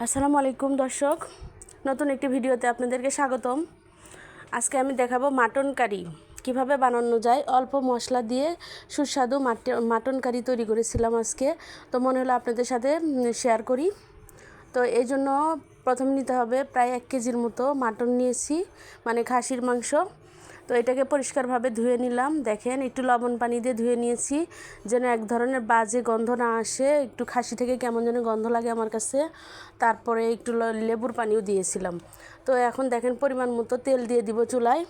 আসসালামু আলাইকুম, দর্শক। নতুন একটি ভিডিওতে আপনাদেরকে স্বাগতম। আজকে আমি দেখাবো মাটন কারি। কীভাবে বানানো যায়? অল্প মশলা দিয়ে সুস্বাদু মাট- মাটন কারি তৈরি করেছিলাম আজকে। তো মনে হলো আপনাদের সাথে শেয়ার করি। তো এই জন্য প্রথমে নিতে হবে প্রায় এক কেজির মতো মাটন নিয়েছি মানে খাসির মাংস। তো এটাকে পরিষ্কারভাবে ধুয়ে নিলাম। দেখেন, একটু লবণ পানি দিয়ে ধুয়ে নিয়েছি, যেন এক ধরনের বাজে গন্ধ না আসে। একটু খাসি থেকে কেমন যেন গন্ধ লাগে আমার কাছে। তারপরে একটু লেবুর পানিও দিয়েছিলাম। তো এখন দেখেন, পরিমাণ মতো তেল দিয়ে দিব চুলায়।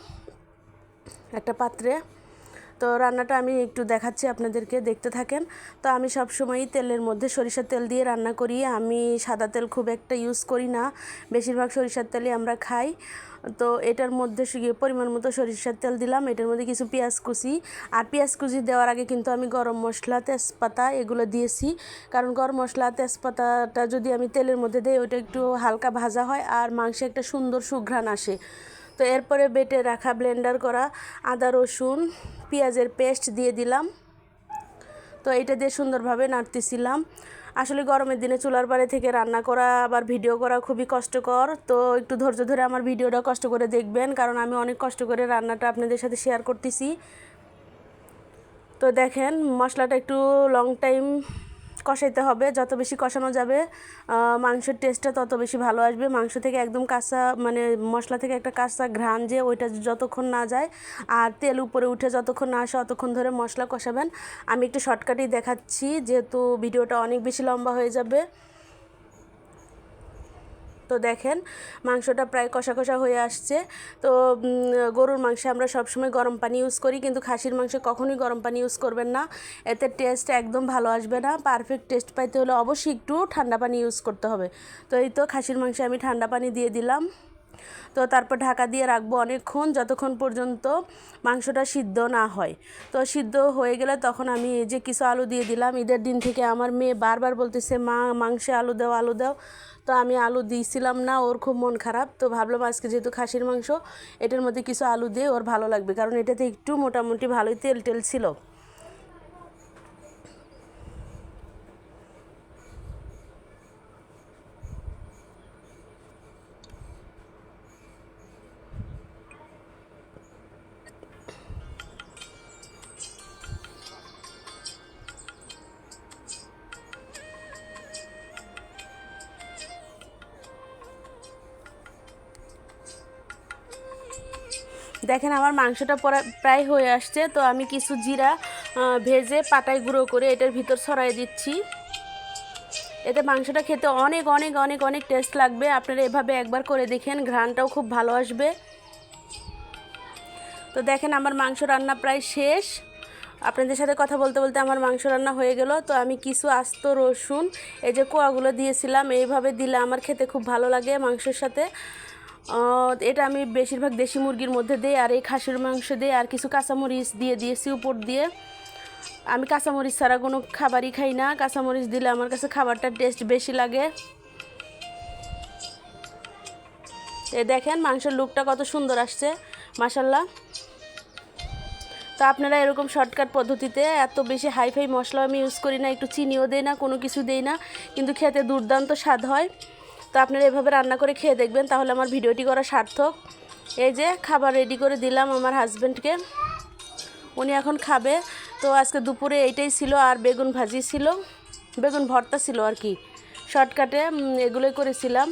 একটা পাত্রে। তো রান্নাটা আমি একটু দেখাচ্ছি আপনাদেরকে, দেখতে থাকেন। তো আমি সব সময়ই তেলের মধ্যে সরিষার তেল দিয়ে রান্না করি। আমি সাদা তেল খুব একটা ইউজ করি না। বেশিরভাগ সরিষার তেলই আমরা খাই। তো এটার মধ্যে সু- পরিমাণ মতো সরিষার তেল দিলাম। এটার মধ্যে কিছু পেঁয়াজ কুচি। আর পেঁয়াজ কুচি দেওয়ার আগে কিন্তু আমি গরম মশলা, তেজপাতা এগুলো দিয়েছি। কারণ গরম মশলা, তেজপাতাটা যদি আমি তেলের মধ্যে দিই ওটা একটু হালকা ভাজা হয়। আর মাংসে একটা সুন্দর সুঘ্রাণ আসে। তো এরপরে বেটে রাখা ব্লেন্ডার করা আদা, রসুন, পেঁয়াজের পেস্ট দিয়ে দিলাম। তো এটা দিয়ে সুন্দরভাবে নাড়তেছিলাম। আসলে গরমের দিনে চুলার পাড়ে থেকে রান্না করা, আবার ভিডিও করা খুবই কষ্টকর। তো একটু ধৈর্য ধরে আমার ভিডিওটা কষ্ট করে দেখবেন, কারণ আমি অনেক কষ্ট করে রান্নাটা আপনাদের সাথে শেয়ার করতেছি। তো দেখেন, মশলাটা একটু লং টাইম কষাইতে হবে। যত বেশি কষানো যাবে মাংসের টেস্টটা তত বেশি ভালো আসবে। মাংস থেকে একদম কাঁচা মানে মশলা থেকে একটা কাঁচা ঘ্রাণ যে ওইটা যতক্ষণ না যায়, আর তেল উপরে উঠে যতক্ষণ না আসে অতক্ষণ ধরে মশলা কষাবেন। আমি একটু শর্টকাটেই দেখাচ্ছি, যেহেতু ভিডিওটা অনেক বেশি লম্বা হয়ে যাবে। তো দেখেন, মাংসটা প্রায় কষা কষা হয়ে আসছে। তো গরুর মাংসে আমরা সবসময় গরম পানি ইউজ করি, কিন্তু খাসির মাংসে কখনোই গরম পানি ইউজ করবেন না। এতে টেস্ট একদম ভালো আসবে না। পারফেক্ট টেস্ট পাইতে হলে অবশ্যই একটু ঠান্ডা পানি ইউজ করতে হবে। তো এই তো খাসির মাংসে আমি ঠান্ডা পানি দিয়ে দিলাম। তো তারপর ঢাকা দিয়ে রাখব অনেকক্ষণ যতক্ষণ পর্যন্ত মাংসটা সিদ্ধ না হয়। তো সিদ্ধ হয়ে গেলে তখন আমি এই যে কিছু আলু দিয়ে দিলাম, ঈদের দিন থেকে আমার মেয়ে বারবার বলতেছে, মা, মাংসে আলু দাও আলু দাও। তো আমি আলু দিয়েছিলাম না, ওর খুব মন খারাপ। তো ভাবলাম আজকে যেহেতু খাসির মাংস, এটার মধ্যে কিছু আলু দিয়ে ওর ভালো লাগবে, কারণ এটাতে একটু মোটামুটি ভালোই তেল টেল ছিল। দেখেন আমার মাংসটা পরা- প্রায় হয়ে আসছে, তো আমি কিছু জিরা ভেজে পাটায় গুঁড়ো করে এটার ভিতর ছড়াই দিচ্ছি। এতে মাংসটা খেতে অনেক অনেক অনেক অনেক টেস্ট লাগবে। আপনারা এভাবে একবার করে দেখেন, ঘ্রাণটাও খুব ভালো আসবে। তো দেখেন আমার মাংস রান্না প্রায় শেষ। আপনাদের সাথে কথা বলতে বলতে আমার মাংস রান্না হয়ে গেল। তো আমি কিছু আস্ত রসুন, এই যে কোয়াগুলো দিয়েছিলাম, এইভাবে দিলে আমার খেতে খুব ভালো লাগে মাংসের সাথে। এটা আমি বেশিরভাগ দেশি মুরগির মধ্যে দিই, আর এই খাসির মাংস দিই, আর কিছু কাঁচামরিচ দিয়ে দিয়েছি উপর দিয়ে। আমি কাঁচামরিচ ছাড়া কোনো খাবারই খাই না। কাঁচামরিচ দিলে আমার কাছে খাবারটার টেস্ট বেশি লাগে। এ দেখেন, মাংসের লুকটা কত সুন্দর আসছে মাসাল্লাহ তো আপনারা এরকম শর্টকাট পদ্ধতিতে এত বেশি হাইফাই মশলা আমি ইউজ করি না, একটু চিনিও দেই না, কোনো কিছু দেই না, কিন্তু খেতে দুর্দান্ত স্বাদ হয়। তো আপনারা এভাবে রান্না করে খেয়ে দেখবেন, তাহলে আমার ভিডিওটি করা সার্থক। এই যে খাবার রেডি করে দিলাম আমার হাজব্যান্ডকে উনি এখন খাবে। তো আজকে দুপুরে এইটাই ছিল, আর বেগুন ভাজি ছিল। বেগুন ভর্তা ছিল আর কি। শর্টকাটে এগুলোই করেছিলাম।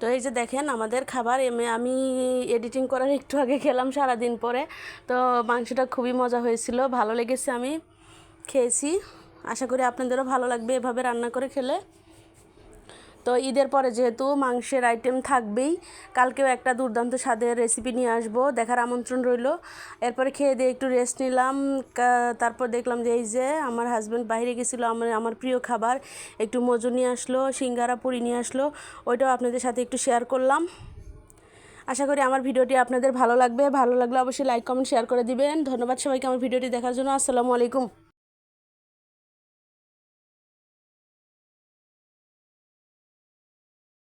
তো এই যে দেখেন আমাদের খাবার এমনি আমি এডিটিং করার একটু আগে খেলাম সারাদিন পরে। তো মাংসটা খুবই মজা হয়েছিল, ভালো লেগেছে আমি খেয়েছি। আশা করি আপনাদেরও ভালো লাগবে এভাবে রান্না করে খেলে। তো ঈদের পরে যেহেতু মাংসের আইটেম থাকবেই, কালকেও একটা দুর্দান্ত স্বাদের রেসিপি নিয়ে আসব, দেখার আমন্ত্রণ রইল। এরপরে খেয়ে দিয়ে একটু রেস্ট নিলাম তারপর দেখলাম যে এই যে আমার হাজব্যান্ড বাইরে গেছিল, আমার আমার প্রিয় খাবার, একটু মজু নিয়ে আসলো, সিঙ্গারা, পুরি নিয়ে আসলো, ওইটাও আপনাদের সাথে একটু শেয়ার করলাম। আশা করি আমার ভিডিওটি আপনাদের ভালো লাগবে, ভালো লাগলে অবশ্যই লাইক কমেন্ট শেয়ার করে দিবেন। ধন্যবাদ সবাইকে আমার ভিডিওটি দেখার জন্য। আসসালামু আলাইকুম।